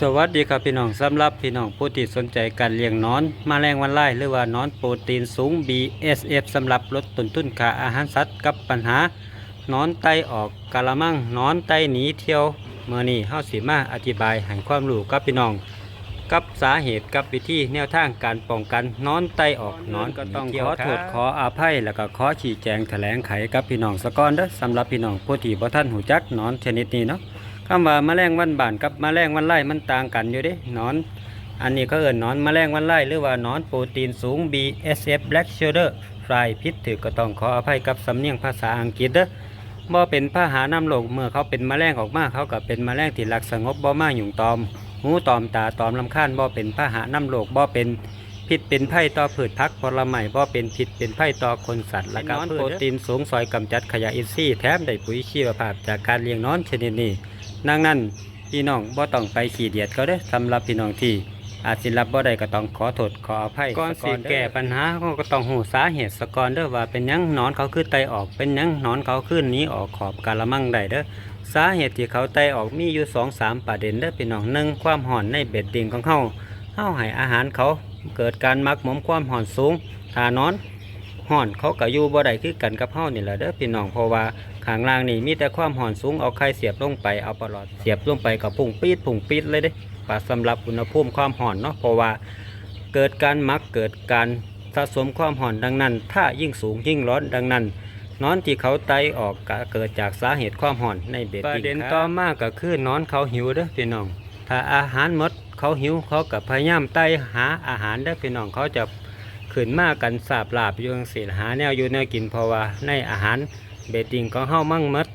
สวัสดีครับพี่น้องสำหรับพี่น้องผู้ที่สนใจการเลี้ยงนอน มาแมลงวันไล่หรือว่านอนโปรตีนสูง BSF สำหรับลดต้นทุนค่าอาหารสัตว์กับปัญหานอนไตออกกะละมังนอนไตหนีเที่ยวเมื่อนี้เฮาสิมาอธิบายให้ความรู้กับพี่น้อง กับสาเหตุกับวิธีแนวทางการป้องกันนอนไตออกนอนก็ต้องขอโทษขออาภัยแล้วก็ขอชี้แจงแถลงไขกับพี่น้องสะก่อนเด้อสำหรับพี่น้องผู้ที่บ่ทันหูจักนอนชนิดนี้เนาะ คำว่าแมลงวันบานกับแมลงวันไล่มันต่างกันอยู่เด้หนอน อันนี้เขาเอิ้นหนอนแมลงวันไล่หรือว่าหนอนโปรตีนสูง BSF Black Shoulder Fly พิษถือก็ต้องขออภัยกับสำเนียงภาษาอังกฤษเด้อบ่เป็นพาหานำโลกเมื่อเขาเป็นแมลงออกมาเขาก็เป็นแมลงที่รักสงบบ่มาหยุ่งตอม หูตอมตาตอมลำคาญบ่เป็นพาหานำโลกบ่เป็นพิษเป็นไผ่ต่อพืชพักผลไม้บ่เป็นพิษเป็นไผ่ต่อคนสัตว์และก็โปรตีนสูงซอยกำจัดขยะอินทรีย์แถมได้ปุ๋ยชีวภาพจากการเลี้ยงนอนชนิดนี้ ดังนั้นพี่น้องบ่ต้องไปขี้เดียดเขาเด้อสำหรับพี่น้องที่อาจสิรับบ่ได้ก็ต้องขอโทษขออภัยก่อนสิแก้ปัญหาเขาก็ต้องหูสาเหตุสก่อนเด้อว่าเป็นหยังหนอนเขาคือไตออกเป็นหยังหนอนเขาคือหนีออกขอบกาละมังได้เด้อสาเหตุที่เขาไตออกมีอยู่2 3ประเด็นเด้อพี่น้องหนึ่งความห่อนในเบ็ดดิ่งของเขาเฮาให้อาหารเขาเกิดการมักหมมความห่อนสูงถ้านอน ห่อนเขาก็อยู่บ่ได้คือกันกับเฮานี่แหละเด้อพี่น้องเพราะว่าข้างล่างนี่มีแต่ความห่อนสูงเอาไข่เสียบลงไปเอาปลอดเสียบลงไปกับพุ่งปีดพุ่งปีดเลยเด้ปาสำหรับอุณหภูมิความห่อนเนาะเพราะว่าเกิดการมักเกิดการสะสมความห่อนดังนั้น ถ้ายิ่งสูงยิ่งร้อนดังนั้นนอนที่เขาไตออกก็เกิดจากสาเหตุความห่อนในเบ็ดประเด็นต่อมาก็คือนอนเขาหิวเด้อพี่น้องถ้าอาหารหมดเขาหิวเขากับพยายามไตหาอาหารเด้อพี่น้องเขาจะ ขึ้นมากันสาบลาบอยู่จังซี่หาแนวอยู่แนวกินเพราะว่าในอาหารเบดดิ้งของเฮามั่งหมด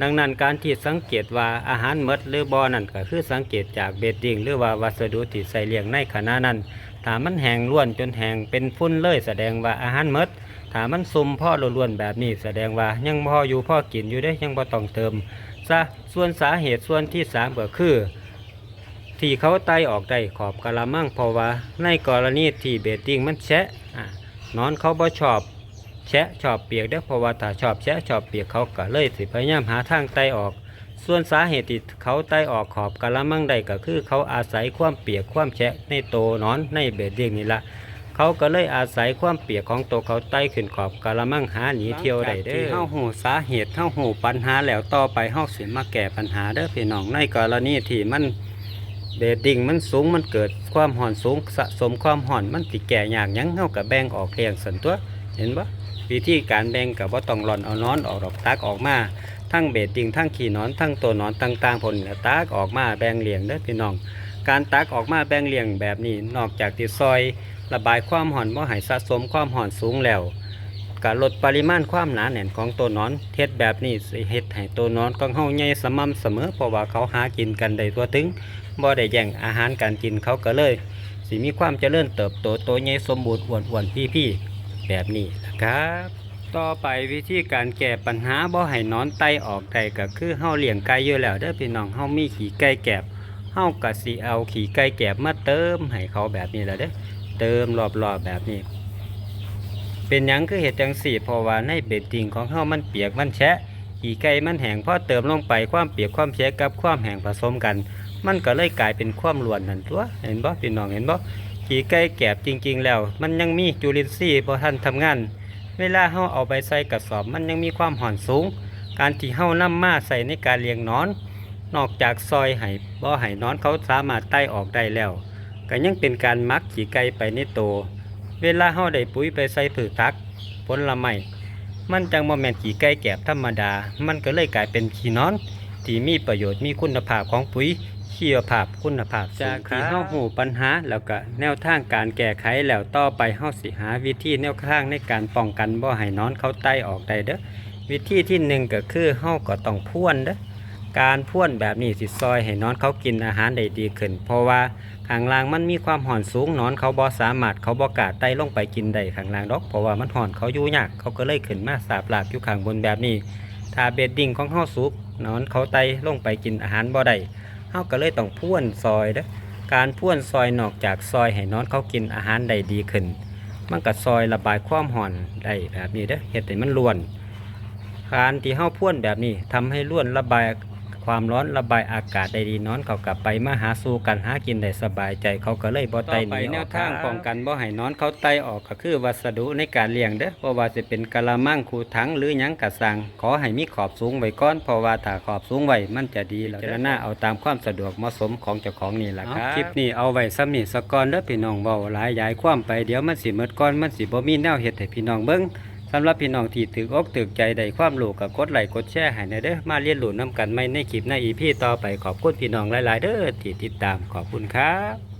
ดังนั้นการที่สังเกตว่าอาหารหมดหรือบอนั่นก็คือสังเกตจากเบดดิ้งหรือว่าวัสดุที่ใส่เลี้ยงในขณะนั้นถ้ามันแห้งล้วนจนแห้งเป็นฝุ่นเลยแสดงว่าอาหารหมดถ้ามันซุ่มพ่อล้วนแบบนี้แสดงว่ายังพ่ออยู่พ่อกินอยู่ได้ยังบ่ต้องเติมซะส่วนสาเหตุส่วนที่สามก็คือ ที่เขาไตออกได้ขอบกะละมังเพราะว่า ในกรณีที่เบดดิ้งมันแฉะนอนเขาบ่ชอบแชะชอบเปียกเด้อเพราะว่าถ้าชอบแชะชอบเปียกเขาก็เลยสิพยายามหาทางไตออก ส่วนสาเหตุที่เขาไตออกขอบกะละมังได้ก็คือ เขาอาศัยความเปียกความแฉะในโตนอนในเบ็ดเลี้งนี่ละเขาก็เลยอาศัยความเปียกของตัวเขาไตขึ้นขอบกะละมังหาหนีเที่ยวได้เด้อเฮาหูสาเหตุเฮาหูปัญหาแล้วต่อไปเฮาสิมาแก้ปัญหาเด้อพี่น้องในกรณีที่มัน เบดดิ้งมันสูงมันเกิดความห่อนสูงสะสมความห่อนมันติแก่ยากยังเฮากับแบ่งออกเรียงสันตัวเห็นปะวิธีการแบ่งกับว่าต้องหล่อนเอานอนออกดอกตักออกมาทั้งเบดดิ้งทั้งขี่นอนทั้งตัวนอนต่างๆผลแล้วตักออกมาแบ่งเลียงเด้อพี่น้อง การตักออกมาแบ่งเลียงแบบนี้นอกจากที่ซอย ระบายความห่อนบ่ให้สะสมความห่อนสูงแล้วการลดปริมาณความหนาแน่นของตัวนอนเฮ็ดแบบนี้สิเฮ็ดให้ตัวนอนของเฮาใหญ่สม่ำเสมอเพราะว่าเขาหากินกันได้ทั่วถึง บ่ได้แย่งอาหารการกินเขาก็เลย สิมีความเจริญเติบโตโตใหญ่สมบูรณ์อ้วนอ้วนพี่พี่ๆแบบนี้นะครับ ต่อไปวิธีการแก้ปัญหาบ่ให้นอนไตออกได้ก็คือเฮาเลี้ยงไก่อยู่แล้วเด้อพี่น้องเฮามีขี้ไก่แกบเฮาก็สิเอาขี้ไก่แกบมาเติมให้เขาแบบนี้แหละเด้อเติมรอบๆแบบนี้ เป็นหยังคือเห็ดจังสี่เพราะว่าในเบ็ดติงของเฮามันเปียกมันแฉะขี้ไก่มันแห้งพอเติมลงไปความเปียกความแฉะกับความแห้งผสมกัน มันก็เลยกลายเป็นความล้วนนั่นตัวเห็นบ่พี่น้องเห็นบ่ขี้ไก่แกบจริง ๆ แล้ว มันยังมีจุลินทรีย์พอท่านทำงาน เวลาเฮาเอาไปใส่กระสอบ มันยังมีความห่อนสูง การที่เฮานำมาใส่ในการเลี้ยงนอน นอกจากซอยให้บ่ให้นอนเขาสามารถไต่ออกได้แล้ว ก็ยังเป็นการมักขี้ไก่ไปในโตวเวลาเฮาได้ปุ๋ยไปใส่ผืชพักผลละไม้มันจังบ่แม่นขี้ไก่แกบธรรมดา มันก็เลยกลายเป็นขี้นอน ที่มีประโยชน์มีคุณภาพของปุ๋ย ชีวภาพคุณภาพจากที่เฮาหูปัญหา แล้วก็แนวทางการแก้ไขแล้วต่อไปเฮาสิหาวิธีแนวทางในการป้องกันบ่ให้นอนเขาไตออกได้เด้อวิธีที่หนึ่งก็คือเฮาก็ต้องพ่วนเด้อการพ่วนแบบนี้สิซอยให้นอนเขากินอาหารได้ดีขึ้น เพราะว่าข้างล่างมันมีความห่อนสูงนอนเขาบ่สามารถเขาบ่กล้าไต่ลงไปกินได้ข้างล่างดอก เพราะว่ามันห่อนเขาอยู่ยากเขาก็เลยขึ้นมาสาบลาบอยู่ข้างบนแบบนี้ถ้าเบดดิ้งของเฮาสุกนอนเขาไตลงไปกินอาหารบ่ได้ เฮาก็เลยต้องพ่วนซอยเด้อการพ่วนซอยนอกจากซอยให้นอนเขากินอาหารได้ดีขึ้น มันก็ซอยระบายความห่อนได้แบบนี้เด้อเฮ็ดให้มันล้วนการที่เฮาพ่วนแบบนี้ทำให้ล้วนระบาย ความร้อนระบายอากาศได้ดีนอนเขากลับไปมาหาสู่กันหากินได้สบายใจเขาก็เลยบ่ไตหนีออกแนวทางป้องกันบ่ให้นอนเขาไตออกก็คือวัสดุในการเลี้ยงเด้อเพราะว่าสิเป็นกะละมังคูถังหรือหยังกะสังขอให้มีขอบสูงไว้ก่อนเพราะว่าถ้าขอบสูงไว้มันจะดีแล้วเจารณาเอาตามความสะดวกเหมาะสมของเจ้าของนี่ล่ะครับคลิปนี้เอาไว้ซ้ำนี่สกอนเด้อพี่น้องเว้าหลายยายความไปเดี๋ยวมันสิหมดก่อนมันสิบ่มีแนวเฮ็ดให้พี่น้องเบิ่ง สำหรับพี่น้องที่ถืออกถือใจใดความรู้กับกดไลค์กดแชร์ให้หนเด้อมาเรียนรู้น้ำกันไม่ในคลิปในอีพีต่อไปขอบคุณพี่น้องหลาย ๆ เด้อที่ติดตามขอบคุณครับ